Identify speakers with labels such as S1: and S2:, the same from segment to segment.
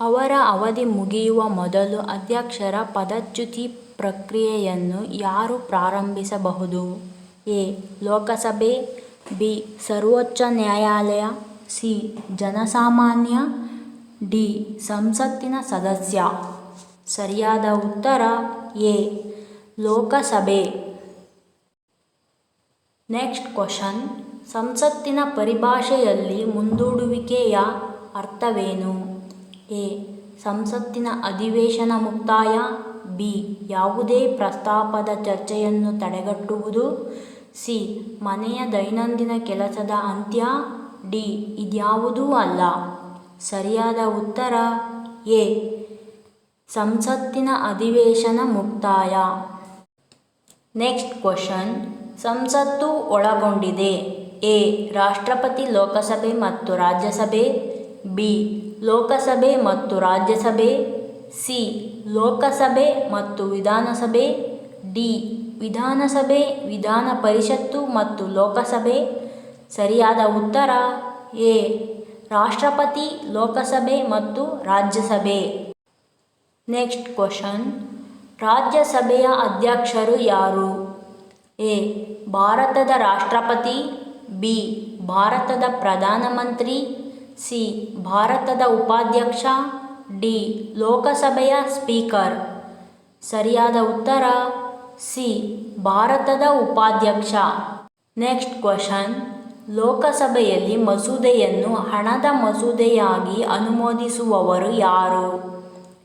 S1: ಅವರ ಅವಧಿ ಮುಗಿಯುವ ಮೊದಲು ಅಧ್ಯಕ್ಷರ ಪದಚ್ಯುತಿ ಪ್ರಕ್ರಿಯೆಯನ್ನು ಯಾರು ಪ್ರಾರಂಭಿಸಬಹುದು? ಎ. ಲೋಕಸಭೆ, ಬಿ. ಸರ್ವೋಚ್ಚ ನ್ಯಾಯಾಲಯ, ಸಿ. ಜನಸಾಮಾನ್ಯ, ಡಿ. ಸಂಸತ್ತಿನ ಸದಸ್ಯ. ಸರಿಯಾದ ಉತ್ತರ, ಎ. ಲೋಕಸಭೆ. Next question. ಸಂಸತ್ತಿನ ಪರಿಭಾಷೆಯಲ್ಲಿ ಮುಂದೂಡುವಿಕೆಯ ಅರ್ಥವೇನು? ಎ. ಸಂಸತ್ತಿನ ಅಧಿವೇಶನ ಮುಕ್ತಾಯ. ಬಿ. ಯಾವುದೇ ಪ್ರಸ್ತಾಪದ ಚರ್ಚೆಯನ್ನು ತಡೆಗಟ್ಟುವುದು. ಸಿ. ಮನೆಯ ದೈನಂದಿನ ಕೆಲಸದ ಅಂತ್ಯ. ಡಿ. ಇದ್ಯಾವುದೂ ಅಲ್ಲ. ಸರಿಯಾದ ಉತ್ತರ. ಎ. ಸಂಸತ್ತಿನ ಅಧಿವೇಶನ ಮುಕ್ತಾಯ. Next question. ಸಂಸತ್ತು ಒಳಗೊಂಡಿದೆ. ಎ. ರಾಷ್ಟ್ರಪತಿ ಲೋಕಸಭೆ ಮತ್ತು ರಾಜ್ಯಸಭೆ. ಬಿ. ಲೋಕಸಭೆ ಮತ್ತು ರಾಜ್ಯಸಭೆ. ಸಿ. ಲೋಕಸಭೆ ಮತ್ತು ವಿಧಾನಸಭೆ. ಡಿ. ವಿಧಾನಸಭೆ, ವಿಧಾನ ಪರಿಷತ್ತು ಮತ್ತು ಲೋಕಸಭೆ. ಸರಿಯಾದ ಉತ್ತರ? ಎ. ರಾಷ್ಟ್ರಪತಿ, ಲೋಕಸಭೆ ಮತ್ತು ರಾಜ್ಯಸಭೆ. Next question. ರಾಜ್ಯಸಭೆಯ ಅಧ್ಯಕ್ಷರು ಯಾರು? ಎ. ಭಾರತದ ರಾಷ್ಟ್ರಪತಿ. ಬಿ. ಭಾರತದ ಪ್ರಧಾನಮಂತ್ರಿ. ಸಿ. ಭಾರತದ ಉಪಾಧ್ಯಕ್ಷ ಡಿ. ಲೋಕಸಭೆಯ ಸ್ಪೀಕರ್. ಸರಿಯಾದ ಉತ್ತರ ಸಿ. ಭಾರತದ ಉಪಾಧ್ಯಕ್ಷ. Next question. ಲೋಕಸಭೆಯಲ್ಲಿ ಮಸೂದೆಯನ್ನು ಹಣದ ಮಸೂದೆಯಾಗಿ ಅನುಮೋದಿಸುವವರು ಯಾರು?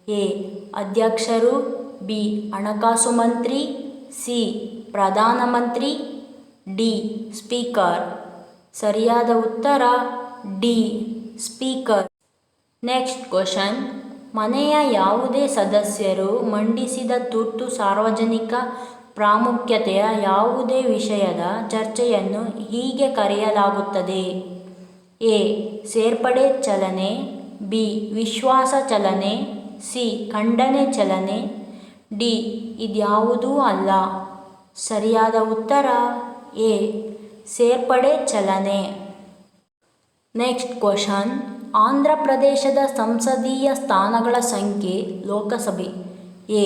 S1: ಎ. ಅಧ್ಯಕ್ಷರು. ಬಿ. ಹಣಕಾಸು ಮಂತ್ರಿ. ಸಿ. ಪ್ರಧಾನಮಂತ್ರಿ. ಡಿ. ಸ್ಪೀಕರ್. ಸರಿಯಾದ ಉತ್ತರ ಡಿ. ಸ್ಪೀಕರ್. Next question. ಮನೆಯ ಯಾವುದೇ ಸದಸ್ಯರು ಮಂಡಿಸಿದ ತುರ್ತು ಸಾರ್ವಜನಿಕ ಪ್ರಾಮುಖ್ಯತೆಯ ಯಾವುದೇ ವಿಷಯದ ಚರ್ಚೆಯನ್ನು ಹೀಗೆ ಕರೆಯಲಾಗುತ್ತದೆ. ಎ. ಸೇರ್ಪಡೆ ಚಲನೆ. ಬಿ. ವಿಶ್ವಾಸ ಚಲನೆ. ಸಿ. ಖಂಡನೆ ಚಲನೆ. ಡಿ. ಇದ್ಯಾವುದೂ ಅಲ್ಲ. ಸರಿಯಾದ ಉತ್ತರ? ಎ. ಸೇರ್ಪಡೆ ಚಲನೆ. ನೆಕ್ಸ್ಟ್ ಕ್ವಶನ್ ಆಂಧ್ರ ಪ್ರದೇಶದ ಸಂಸದೀಯ ಸ್ಥಾನಗಳ ಸಂಖ್ಯೆ ಲೋಕಸಭೆ. ಎ,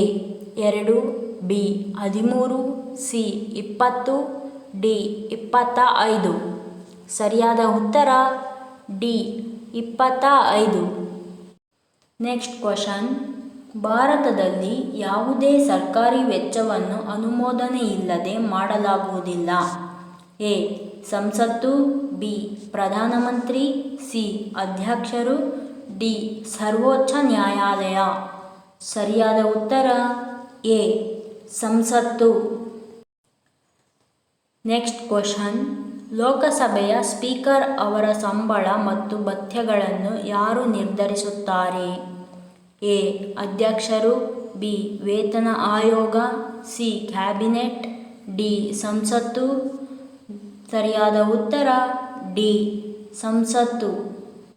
S1: ಎರಡು, ಬಿ, ಹದಿಮೂರು, ಸಿ, ಇಪ್ಪತ್ತು, ಡಿ ಇಪ್ಪತ್ತ ಐದು ಸರಿಯಾದ ಉತ್ತರ? ಡಿ ಇಪ್ಪತ್ತ ಐದು ನೆಕ್ಸ್ಟ್ ಕ್ವಶನ್ ಭಾರತದಲ್ಲಿ ಯಾವುದೇ ಸರ್ಕಾರಿ ವೆಚ್ಚವನ್ನು ಅನುಮೋದನೆಯಿಲ್ಲದೆ ಮಾಡಲಾಗುವುದಿಲ್ಲ. ಎ, ಸಂಸತ್ತು ಬಿ. ಪ್ರಧಾನಮಂತ್ರಿ ಸಿ. ಅಧ್ಯಕ್ಷರು, ಡಿ. ಸರ್ವೋಚ್ಚ ನ್ಯಾಯಾಲಯ. ಸರಿಯಾದ ಉತ್ತರ? ಎ. ಸಂಸತ್ತು. Next question. ಲೋಕಸಭೆಯ ಸ್ಪೀಕರ್ ಅವರ ಸಂಬಳ ಮತ್ತು ಭತ್ಯಗಳನ್ನು ಯಾರು ನಿರ್ಧರಿಸುತ್ತಾರೆ? ಎ. ಅಧ್ಯಕ್ಷರು, ಬಿ. ವೇತನ ಆಯೋಗ, ಸಿ. Cabinet, D. ಸಂಸತ್ತು. ಸರಿಯಾದ ಉತ್ತರ? ಡಿ ಸಂಸತ್ತು